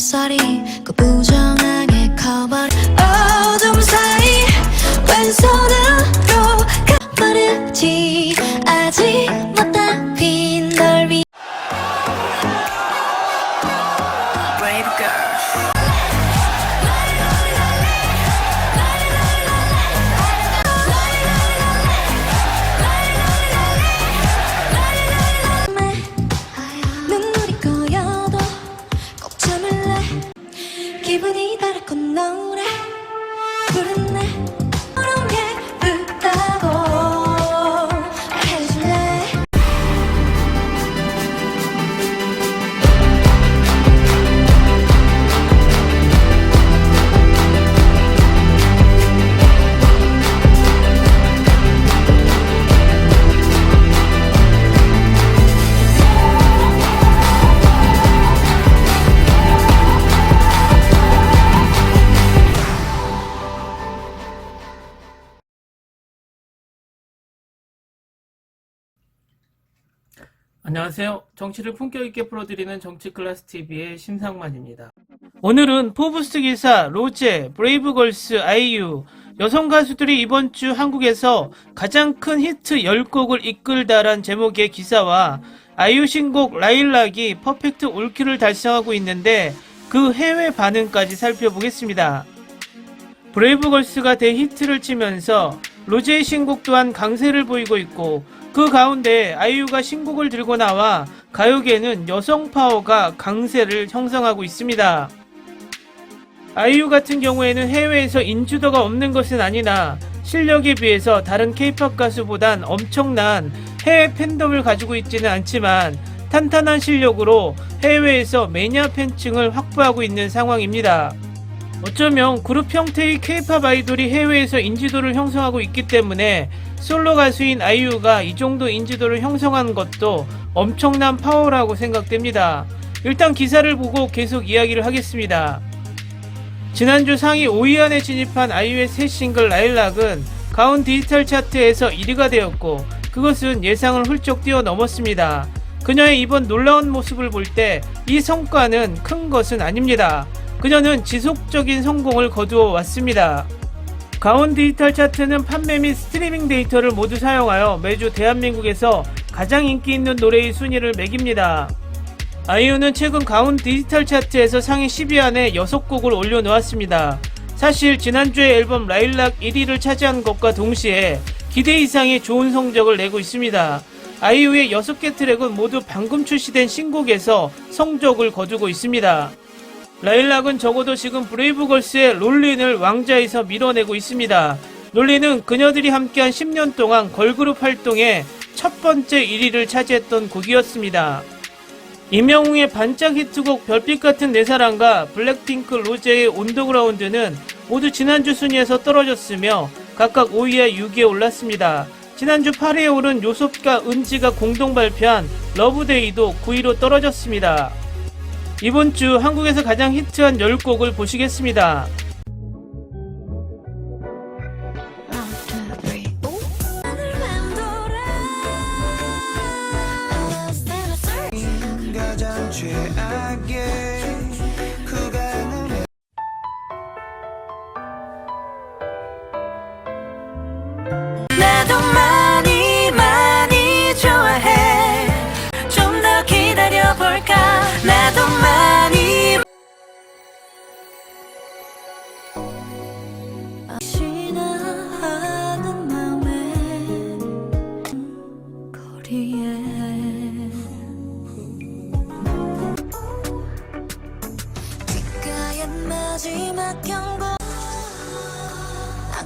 모서리 그 부정하게 커버린 어둠 사이 왼손으로 가마르 안녕하세요. 정치를 품격 있게 풀어드리는 정치 클래스 TV의 신상만입니다. 오늘은 포브스 기사 로제, 브레이브걸스, 아이유 여성 가수들이 이번 주 한국에서 가장 큰 히트 10곡을 이끌다란 제목의 기사와 아이유 신곡 라일락이 퍼펙트 올킬을 달성하고 있는데 그 해외 반응까지 살펴보겠습니다. 브레이브걸스가 대히트를 치면서 로제의 신곡 또한 강세를 보이고 있고 그 가운데 아이유가 신곡을 들고 나와 가요계는 여성 파워가 강세를 형성하고 있습니다. 아이유 같은 경우에는 해외에서 인지도가 없는 것은 아니나 실력에 비해서 다른 케이팝 가수보단 엄청난 해외 팬덤을 가지고 있지는 않지만 탄탄한 실력으로 해외에서 매니아 팬층을 확보하고 있는 상황입니다. 어쩌면 그룹 형태의 케이팝 아이돌이 해외에서 인지도를 형성하고 있기 때문에 솔로 가수인 아이유가 이 정도 인지도를 형성한 것도 엄청난 파워라고 생각됩니다. 일단 기사를 보고 계속 이야기를 하겠습니다. 지난주 상위 5위 안에 진입한 아이유의 새 싱글 라일락은 가온 디지털 차트에서 1위가 되었고 그것은 예상을 훌쩍 뛰어넘었습니다. 그녀의 이번 놀라운 모습을 볼 때 이 성과는 큰 것은 아닙니다. 그녀는 지속적인 성공을 거두어 왔습니다. 가온 디지털 차트는 판매 및 스트리밍 데이터를 모두 사용하여 매주 대한민국에서 가장 인기 있는 노래의 순위를 매깁니다. 아이유는 최근 가온 디지털 차트에서 상위 10위 안에 6곡을 올려놓았습니다. 사실 지난주에 앨범 라일락 1위를 차지한 것과 동시에 기대 이상의 좋은 성적을 내고 있습니다. 아이유의 6개 트랙은 모두 방금 출시된 신곡에서 성적을 거두고 있습니다. 라일락은 적어도 지금 브레이브걸스의 롤린을 왕자에서 밀어내고 있습니다. 롤린은 그녀들이 함께한 10년 동안 걸그룹 활동에 첫 번째 1위를 차지했던 곡이었습니다. 임영웅의 반짝 히트곡 별빛 같은 내 사랑과 블랙핑크 로제의 온더그라운드는 모두 지난주 순위에서 떨어졌으며 각각 5위와 6위에 올랐습니다. 지난주 8위에 오른 요섭과 은지가 공동 발표한 러브데이도 9위로 떨어졌습니다. 이번 주 한국에서 가장 히트한 10곡을 보시겠습니다.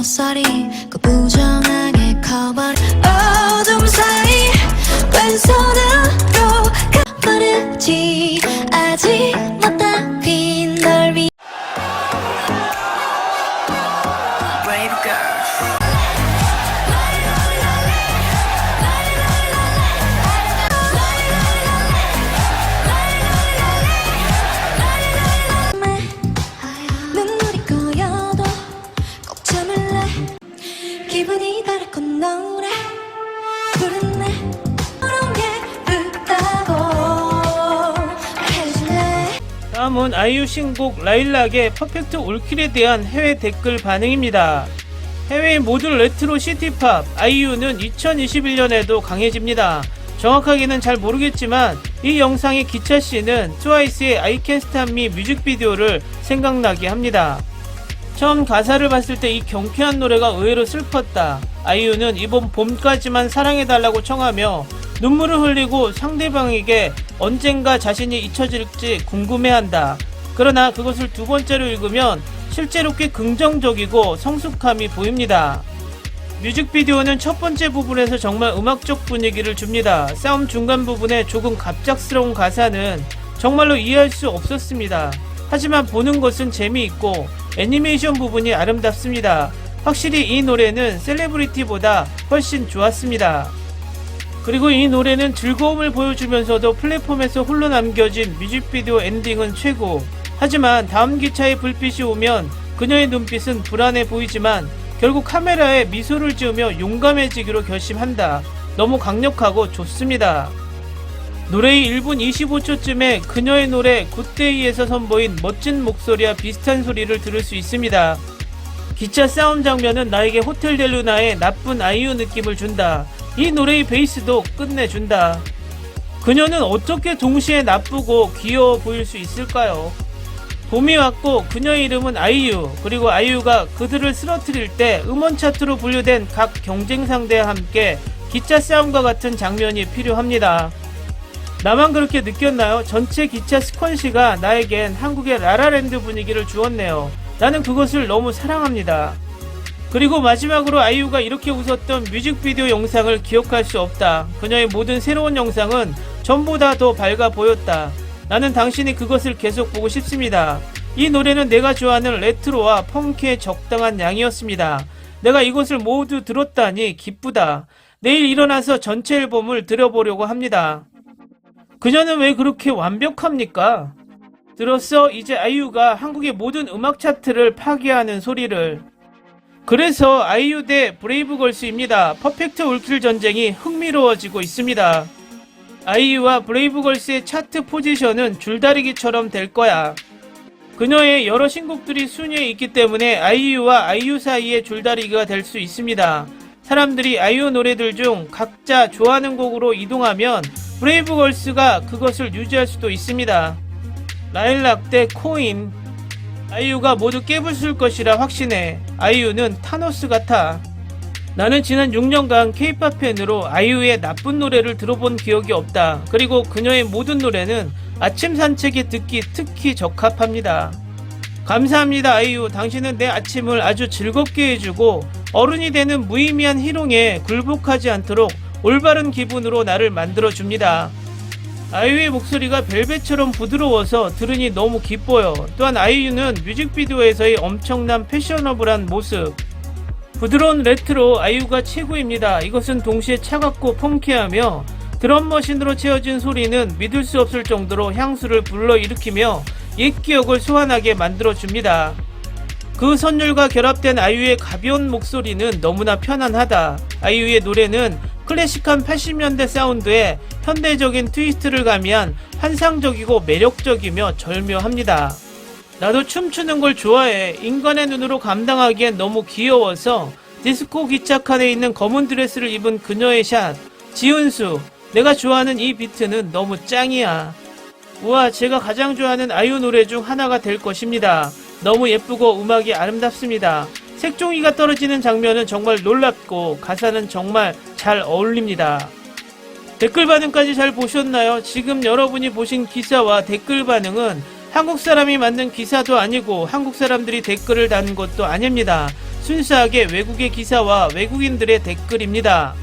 모서리 그 부정하게 커버린 어둠 사이 왼손으로 가버리지. 아직 다음은 아이유 신곡 라일락의 퍼펙트 올킬에 대한 해외 댓글 반응입니다. 해외의 모든 레트로 시티팝 아이유는 2021년에도 강해집니다. 정확하게는 잘 모르겠지만 이 영상의 기차 씨는 트와이스의 I Can't Stop Me 뮤직비디오를 생각나게 합니다. 처음 가사를 봤을 때 이 경쾌한 노래가 의외로 슬펐다. 아이유는 이번 봄까지만 사랑해달라고 청하며 눈물을 흘리고 상대방에게 언젠가 자신이 잊혀질지 궁금해한다. 그러나 그것을 두 번째로 읽으면 실제로 꽤 긍정적이고 성숙함이 보입니다. 뮤직비디오는 첫 번째 부분에서 정말 음악적 분위기를 줍니다. 싸움 중간 부분에 조금 갑작스러운 가사는 정말로 이해할 수 없었습니다. 하지만 보는 것은 재미있고 애니메이션 부분이 아름답습니다. 확실히 이 노래는 셀레브리티보다 훨씬 좋았습니다. 그리고 이 노래는 즐거움을 보여주면서도 플랫폼에서 홀로 남겨진 뮤직비디오 엔딩은 최고. 하지만 다음 기차에 불빛이 오면 그녀의 눈빛은 불안해 보이지만 결국 카메라에 미소를 지으며 용감해지기로 결심한다. 너무 강력하고 좋습니다. 노래의 1분 25초쯤에 그녀의 노래 굿데이에서 선보인 멋진 목소리와 비슷한 소리를 들을 수 있습니다. 기차 싸움 장면은 나에게 호텔 델루나의 나쁜 아이유 느낌을 준다. 이 노래의 베이스도 끝내준다. 그녀는 어떻게 동시에 나쁘고 귀여워 보일 수 있을까요? 봄이 왔고 그녀의 이름은 아이유 그리고 아이유가 그들을 쓰러뜨릴 때 음원 차트로 분류된 각 경쟁 상대와 함께 기차 싸움과 같은 장면이 필요합니다. 나만 그렇게 느꼈나요? 전체 기차 스퀀시가 나에겐 한국의 라라랜드 분위기를 주었네요. 나는 그것을 너무 사랑합니다. 그리고 마지막으로 아이유가 이렇게 웃었던 뮤직비디오 영상을 기억할 수 없다. 그녀의 모든 새로운 영상은 전보다 더 밝아 보였다. 나는 당신이 그것을 계속 보고 싶습니다. 이 노래는 내가 좋아하는 레트로와 펑크의 적당한 양이었습니다. 내가 이것을 모두 들었다니 기쁘다. 내일 일어나서 전체 앨범을 들어보려고 합니다. 그녀는 왜 그렇게 완벽합니까? 들었어? 이제 아이유가 한국의 모든 음악 차트를 파괴하는 소리를. 그래서 아이유 대 브레이브걸스입니다. 퍼펙트 올킬 전쟁이 흥미로워지고 있습니다. 아이유와 브레이브걸스의 차트 포지션은 줄다리기처럼 될 거야. 그녀의 여러 신곡들이 순위에 있기 때문에 아이유와 아이유 사이의 줄다리기가 될 수 있습니다. 사람들이 아이유 노래들 중 각자 좋아하는 곡으로 이동하면 브레이브걸스가 그것을 유지할 수도 있습니다. 라일락 대 코인. 아이유가 모두 깨부술 것이라 확신해 아이유는 타노스 같아. 나는 지난 6년간 케이팝 팬으로 아이유의 나쁜 노래를 들어본 기억이 없다. 그리고 그녀의 모든 노래는 아침 산책에 듣기 특히 적합합니다. 감사합니다 아이유. 당신은 내 아침을 아주 즐겁게 해주고 어른이 되는 무의미한 희롱에 굴복하지 않도록 올바른 기분으로 나를 만들어줍니다 아이유의 목소리가 벨벳처럼 부드러워서 들으니 너무 기뻐요. 또한 아이유는 뮤직비디오에서의 엄청난 패셔너블한 모습. 부드러운 레트로 아이유가 최고입니다. 이것은 동시에 차갑고 펑키하며 드럼 머신으로 채워진 소리는 믿을 수 없을 정도로 향수를 불러일으키며 옛 기억을 소환하게 만들어줍니다. 그 선율과 결합된 아이유의 가벼운 목소리는 너무나 편안하다. 아이유의 노래는 클래식한 80년대 사운드에 현대적인 트위스트를 가미한 환상적이고 매력적이며 절묘합니다. 나도 춤추는 걸 좋아해. 인간의 눈으로 감당하기엔 너무 귀여워서 디스코 기차 칸에 있는 검은 드레스를 입은 그녀의 샷. 지은수, 내가 좋아하는 이 비트는 너무 짱이야. 우와, 제가 가장 좋아하는 아이유 노래 중 하나가 될 것입니다. 너무 예쁘고 음악이 아름답습니다. 색종이가 떨어지는 장면은 정말 놀랍고 가사는 정말 잘 어울립니다. 댓글 반응까지 잘 보셨나요? 지금 여러분이 보신 기사와 댓글 반응은 한국 사람이 만든 기사도 아니고 한국 사람들이 댓글을 다는 것도 아닙니다. 순수하게 외국의 기사와 외국인들의 댓글입니다.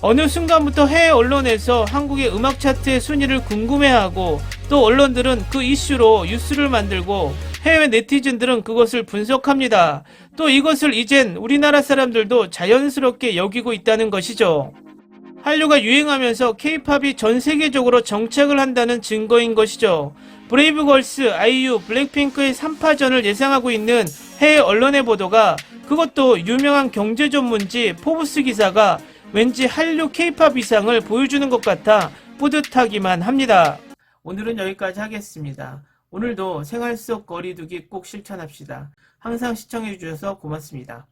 어느 순간부터 해외 언론에서 한국의 음악 차트의 순위를 궁금해하고 또 언론들은 그 이슈로 뉴스를 만들고 해외 네티즌들은 그것을 분석합니다. 또 이것을 이젠 우리나라 사람들도 자연스럽게 여기고 있다는 것이죠. 한류가 유행하면서 케이팝이 전 세계적으로 정착을 한다는 증거인 것이죠. 브레이브걸스, 아이유, 블랙핑크의 3파전을 예상하고 있는 해외 언론의 보도가 그것도 유명한 경제 전문지 포브스 기사가 왠지 한류 케이팝 이상을 보여주는 것 같아 뿌듯하기만 합니다. 오늘은 여기까지 하겠습니다. 오늘도 생활 속 거리두기 꼭 실천합시다. 항상 시청해 주셔서 고맙습니다.